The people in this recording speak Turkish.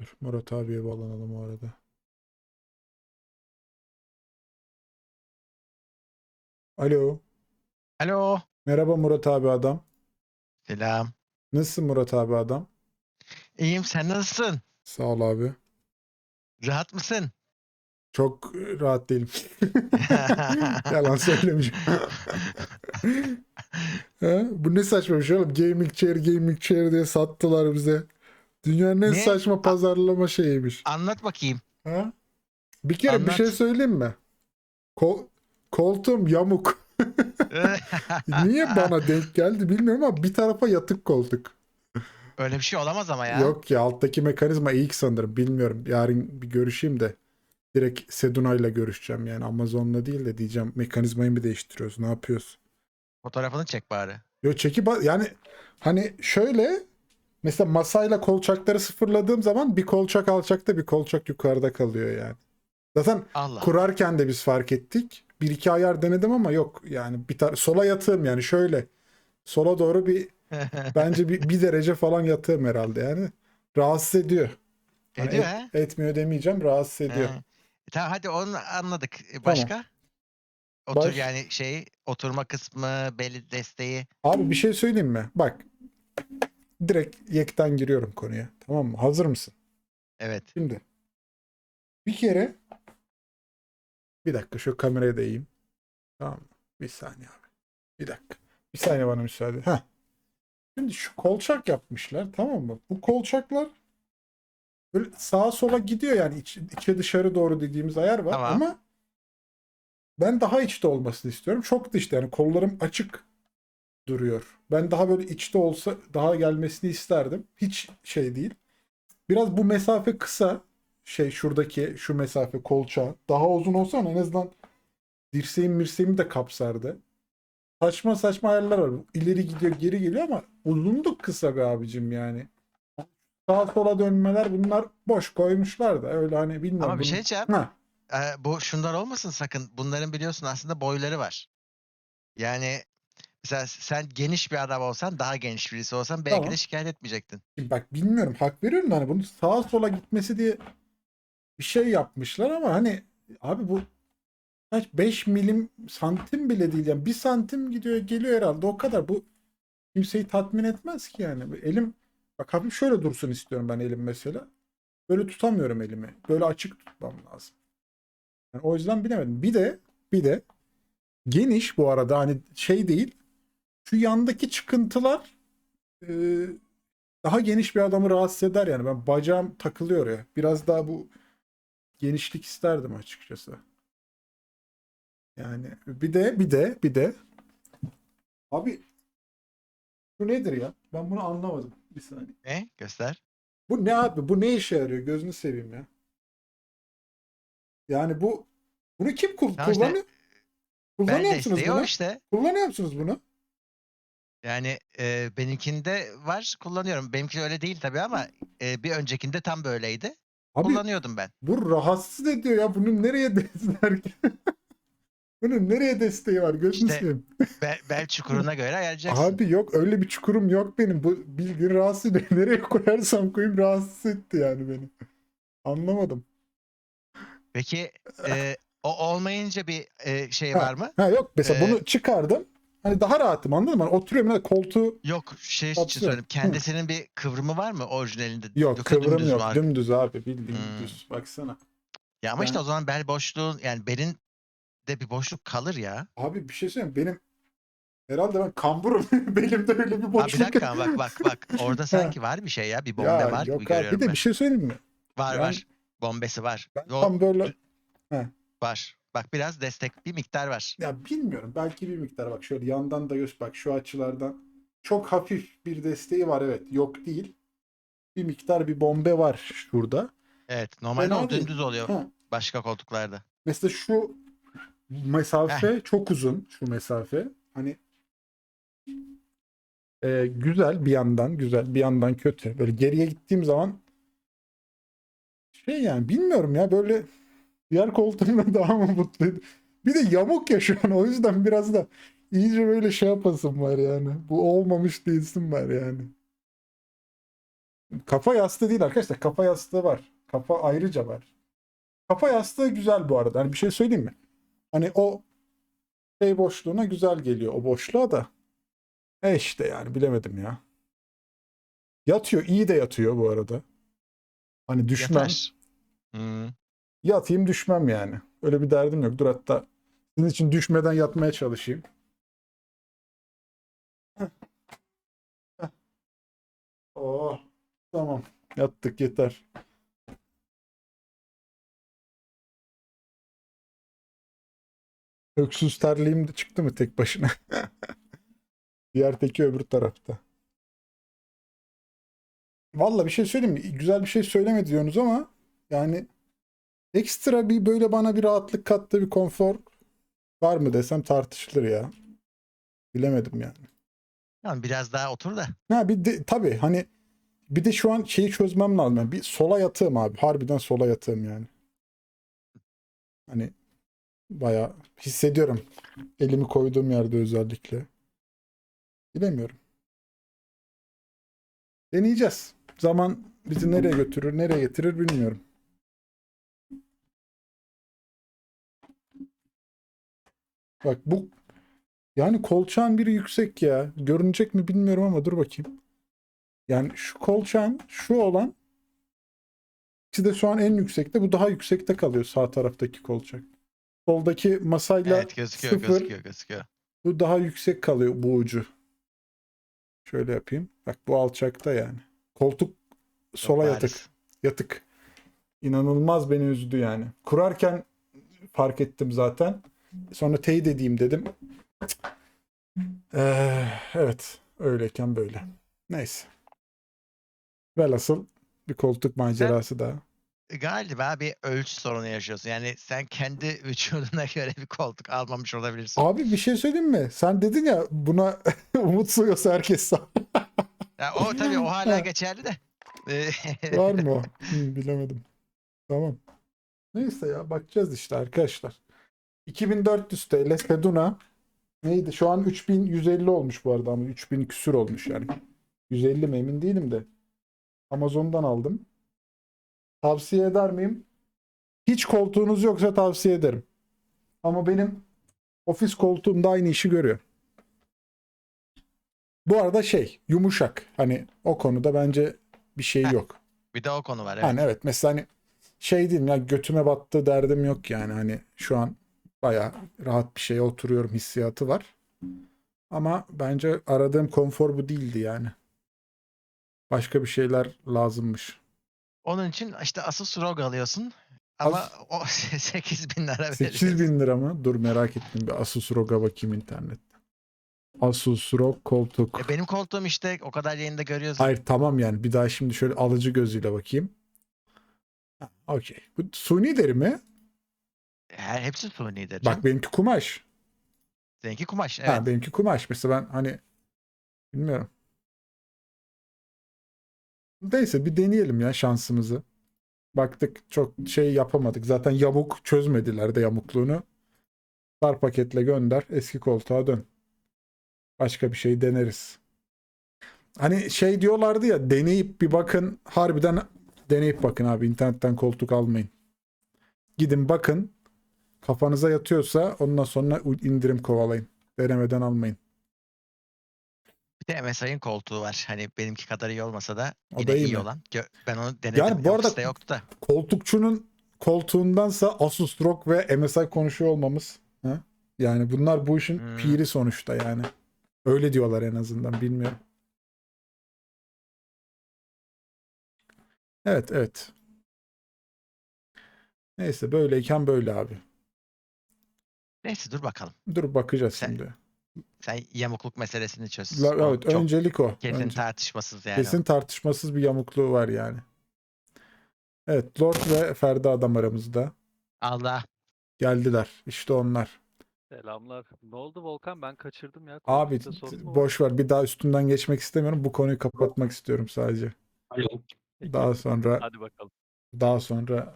Dur, Murat abiye bağlanalım o arada. Alo. Alo. Merhaba Murat abi adam. Selam. Nasılsın Murat abi adam? İyiyim sen nasılsın? Sağ ol abi. Rahat mısın? Çok rahat değilim. Yalan söylemeyeceğim. Ha? Bu ne saçma bir şey oğlum. Gaming chair, gaming chair diye sattılar bize. Dünyanın en Ne? saçma pazarlama şeyiymiş. Anlat bakayım. Ha? Bir kere bir Anlat. şey söyleyeyim mi? Kol, koltuğum yamuk. Niye bana denk geldi bilmiyorum ama bir tarafa yatık koltuk. Öyle bir şey olamaz ama ya. Yok ya alttaki mekanizma eğik sanırım. Bilmiyorum. Yarın bir görüşeyim de. Direkt Seduna'yla görüşeceğim yani Amazon'la değil de diyeceğim mekanizmayı mı değiştiriyoruz ne yapıyoruz? Fotoğrafını çek bari. Yo çekip yani hani şöyle mesela masayla kolçakları sıfırladığım zaman bir kolçak alçakta bir kolçak yukarıda kalıyor yani. Zaten Allah. kurarken de biz fark ettik. Bir iki ayar denedim ama yok yani bir tar- sola yatığım yani şöyle sola doğru bir bence bir, bir derece falan yatığım herhalde yani rahatsız ediyor. Hani Ediyor et- ha? etmiyor demeyeceğim rahatsız ediyor. Ha. Tamam hadi onu anladık. E, Başka? Otur Baş- yani şey oturma kısmı, beli desteği. Abi bir şey söyleyeyim mi? Bak direkt yekten giriyorum konuya tamam mı? Hazır mısın? Evet. Şimdi bir kere bir dakika şu kameraya da eğeyim. Tamam mı? Bir saniye abi. Bir dakika. Bir saniye bana müsaade. Heh. Şimdi şu kolçak yapmışlar tamam mı? Bu kolçaklar böyle sağa sola gidiyor yani iç, içe dışarı doğru dediğimiz ayar var Tamam. ama ben daha içte olmasını istiyorum. Çok dışta yani kollarım açık duruyor. Ben daha böyle içte olsa daha gelmesini isterdim. Hiç şey değil. Biraz bu mesafe kısa. Şey şuradaki şu mesafe kolça daha uzun olsa en azından dirseğim mirseğimi de kapsardı. Saçma saçma ayarlar var. İleri gidiyor geri geliyor ama uzunluk kısa be abicim yani. Sağa sola dönmeler bunlar boş koymuşlar da öyle hani bilmiyorum. Ama bir bunu- şey diyeceğim. Ha, Ee, bu şunlar olmasın sakın. Bunların biliyorsun aslında boyları var. Yani mesela sen geniş bir adam olsan daha geniş birisi olsan belki Tamam. de şikayet etmeyecektin. Şimdi bak bilmiyorum hak veriyorum da hani bunun sağa sola gitmesi diye bir şey yapmışlar ama hani abi bu kaç 5 milim santim bile değil yani. 1 santim gidiyor geliyor herhalde. O kadar. Bu kimseyi tatmin etmez ki yani. Elim bak hafif şöyle dursun istiyorum ben elim mesela. Böyle tutamıyorum elimi. Böyle açık tutmam lazım. Yani o yüzden bilemedim. Bir de bir de geniş bu arada. Hani şey değil şu yandaki çıkıntılar e, daha geniş bir adamı rahatsız eder yani. Ben bacağım takılıyor ya. Biraz daha bu genişlik isterdim açıkçası. Yani bir de bir de bir de abi bu nedir ya? Ben bunu anlamadım. Bir saniye. Ne? Göster. Bu ne abi? Bu ne işe yarıyor? Gözünü seveyim ya. Yani bu bunu kim kul- Tamam işte, kullanıyor? Kullanıyor musunuz bunu? işte. Kullanıyor musunuz bunu? Yani e, benimkinde var kullanıyorum. Benimki öyle değil tabii ama e, bir öncekinde tam böyleydi. Abi Kullanıyordum ben. Bu rahatsız ediyor ya. Bunun nereye desteği Bunun nereye desteği var? Gözünü İşte seveyim. Bel, bel çukuruna göre ayarlayacaksın. Abi yok öyle bir çukurum yok benim. Bu bildiğin rahatsız ediyor. Nereye koyarsam koyayım rahatsız etti yani beni. Anlamadım. Peki e, o olmayınca bir e, şey Ha, var mı? Ha yok mesela Ee, bunu çıkardım. Hani daha rahatım anladın mı? Hani oturuyorum hani koltuğu Yok şey için Atıyorum. söyledim. Kendisinin bir kıvrımı var mı orijinalinde? yok Yoksa kıvrım dümdüz yok. ar- Dümdüz abi bildiğin Hmm. düz. Baksana. Ya ama işte o zaman bel boşluğun yani belin de bir boşluk kalır ya. Abi bir şey söyleyeyim benim herhalde ben kamburum. Belimde öyle bir Ha, bir boşluk. dakika bak bak bak orada sanki var bir şey ya bir bombe Ya var gibi yok abi. görüyorum Bir de ben. bir şey söyleyeyim mi? Var ben- var. Bombesi var. Ben O tam böyle var. Bak biraz destek bir miktar var. Ya bilmiyorum. Belki bir miktar bak şöyle yandan da göz bak şu açılardan. Çok hafif bir desteği var evet. Yok değil. Bir miktar bir bombe var şurada. Evet normalde Fena o değil. dümdüz oluyor Ha. başka koltuklarda. Mesela şu mesafe çok uzun şu mesafe. Hani e, güzel bir yandan güzel bir yandan kötü. Böyle geriye gittiğim zaman şey yani bilmiyorum ya böyle diğer koltuğumda daha mı mutluydu. Bir de yamuk ya şu an o yüzden biraz da iyice böyle şey yapasım var yani. Bu olmamış değilsin var yani. Kafa yastığı değil arkadaşlar. Kafa yastığı var. Kafa ayrıca var. Kafa yastığı güzel bu arada. Hani bir şey söyleyeyim mi? Hani o şey boşluğuna güzel geliyor o boşluğa da. E işte yani bilemedim ya. Yatıyor. iyi de yatıyor bu arada. Hani. Yatar. Hmm. Yatayım düşmem yani. Öyle bir derdim yok. Dur hatta sizin için düşmeden yatmaya çalışayım. Heh. Heh. Oh, tamam. Yattık yeter. Öksüz terliğim de çıktı mı tek başına? Diğer teki öbür tarafta. Valla bir şey söyleyeyim mi? Güzel bir şey söylemedi diyorsunuz ama yani ekstra bir böyle bana bir rahatlık kattı bir konfor var mı desem tartışılır ya. Bilemedim yani. Tamam biraz daha otur da. Ha bir de tabii hani bir de şu an şeyi çözmem lazım. Yani bir sola yatığım abi. Harbiden sola yatığım yani. Hani bayağı hissediyorum. Elimi koyduğum yerde özellikle. Bilemiyorum. Deneyeceğiz. Zaman bizi nereye götürür, nereye getirir bilmiyorum. Bak bu yani kolçağın biri yüksek ya. Görünecek mi bilmiyorum ama dur bakayım. Yani şu kolçağın şu olan ikisi de şu an en yüksekte. Bu daha yüksekte kalıyor sağ taraftaki kolçak. Soldaki masayla Evet gözüküyor sıfır. gözüküyor gözüküyor. Bu daha yüksek kalıyor bu ucu. Şöyle yapayım. Bak bu alçakta yani. Koltuk sola Çok yatık. bariz. Yatık. İnanılmaz beni üzdü yani. Kurarken fark ettim zaten. Sonra teyit edeyim dedim. Ee, evet. Öyleyken böyle. Neyse. Velhasıl bir koltuk macerası daha. Galiba bir ölçü sorunu yaşıyorsun. Yani sen kendi vücuduna göre bir koltuk almamış olabilirsin. Abi bir şey söyleyeyim mi? Sen dedin ya buna umut sığıyorsa herkes sağ. Ya o tabii o hala Ha. geçerli de. Var mı o? Hı, bilemedim. Tamam. Neyse ya bakacağız işte arkadaşlar. 2400 TL Seduna neydi? Şu an 3150 olmuş bu arada ama 3000 küsür olmuş yani. 150 mi emin değilim de. Amazon'dan aldım. Tavsiye eder miyim? Hiç koltuğunuz yoksa tavsiye ederim. Ama benim ofis koltuğum da aynı işi görüyor. Bu arada şey yumuşak. Hani o konuda bence bir şey Heh. yok. bir de o konu var evet. Yani evet mesela hani şey diyeyim ya götüme battı derdim yok yani hani şu an baya rahat bir şeye oturuyorum hissiyatı var. Ama bence aradığım konfor bu değildi yani. Başka bir şeyler lazımmış. Onun için işte Asus ROG alıyorsun. Ama Az- o 8 bin lira 8 veriyorsun. bin lira mı? Dur merak ettim bir Asus ROG'a bakayım internette. Asus ROG koltuk. E benim koltuğum işte o kadar yayında görüyorsun. Hayır tamam yani bir daha şimdi şöyle alıcı gözüyle bakayım. Okey. Bu suni deri mi? Her, hepsi sunidir Bak canım. benimki kumaş. Seninki kumaş evet. Ha, benimki kumaş. Mesela ben hani bilmiyorum. Neyse bir deneyelim ya şansımızı. Baktık çok şey yapamadık. Zaten yamuk çözmediler de yamukluğunu. Dar paketle gönder. Eski koltuğa dön. Başka bir şey deneriz. Hani şey diyorlardı ya deneyip bir bakın. Harbiden deneyip bakın abi. internetten koltuk almayın. Gidin bakın. Kafanıza yatıyorsa ondan sonra indirim kovalayın. Denemeden almayın. Bir de MSI'ın koltuğu var. Hani benimki kadar iyi olmasa da O yine iyi iyi olan. Ben onu denedim. Yani bu arada- yoktu da. koltukçunun koltuğundansa Asus ROG ve MSI konuşuyor olmamız. Ha? Yani bunlar bu işin Hmm. piri sonuçta yani. Öyle diyorlar en azından bilmiyorum. Evet evet. Neyse böyleyken böyle abi. Neyse dur bakalım. Dur bakacağız Sen- şimdi. Sen yamukluk meselesini çöz. La- O evet çok öncelik o. kesin Önce- tartışmasız yani. Kesin tartışmasız bir yamukluğu var yani. Evet Lord ve Ferda adam aramızda. Allah. Geldiler. İşte onlar. Selamlar. Ne oldu Volkan? Ben kaçırdım ya. Abi sorun mu var? boş ver. Bir daha üstünden geçmek istemiyorum. Bu konuyu kapatmak istiyorum sadece. Daha sonra Hadi bakalım. daha sonra